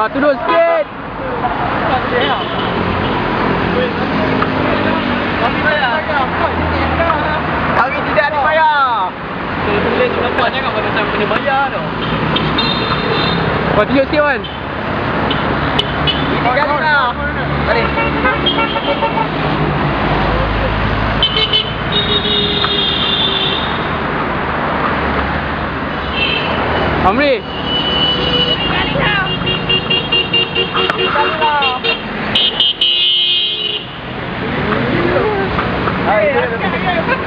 Ah, turun sikit. Kami bayar. Kami tidak. Saya tulis nampak jangan macam kena bayar tau. Kau tunjuk sikit Wan. Ini kali lah. Mari. Amri. Thank you.